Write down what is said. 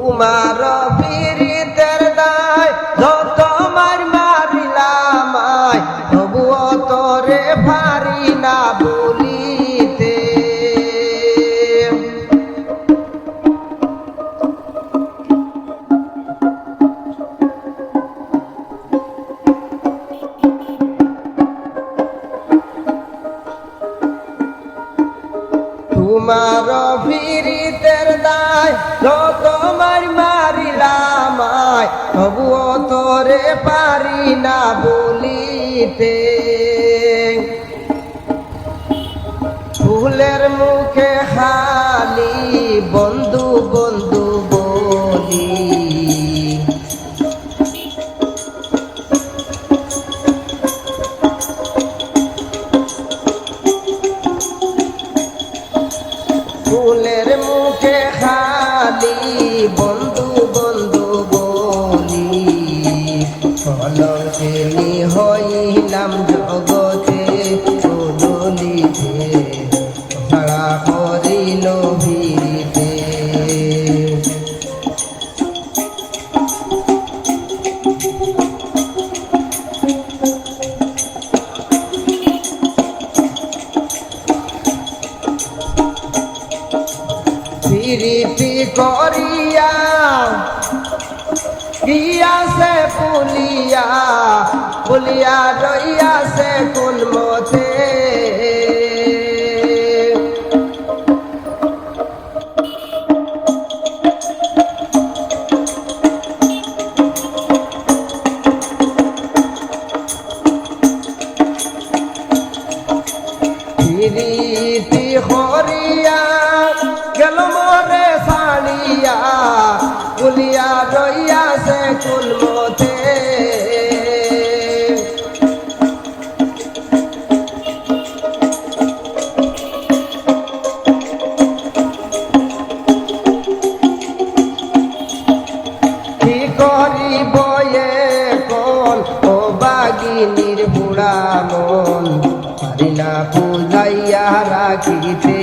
তোমার পীড়িতের দায় যত মার মারিলাম তবুও তোরে পারি না বলিতে। তোমার ফিরিতের দায় যত মারিলাম তবুও তোরে পারি না বলিতে। ফুলের মুখে খালি বন্ধু বন্ধু বলি। ফুলের মুখে খালি বন্ধু হইলাম জগতে চলিতে ভাড়া করিল ভিড়িতে করিয়া গিয়াছে পুলিয়া পুলিয়া রইয়াছে কোন মতে প্রীতি হরিয়া গেল মরে সাড়িয়া পুলিয়া রইয়াছে কোন করিব কল ও বাগিনীর বুড়া মন। পারি না পূজাইয়া রাখিতে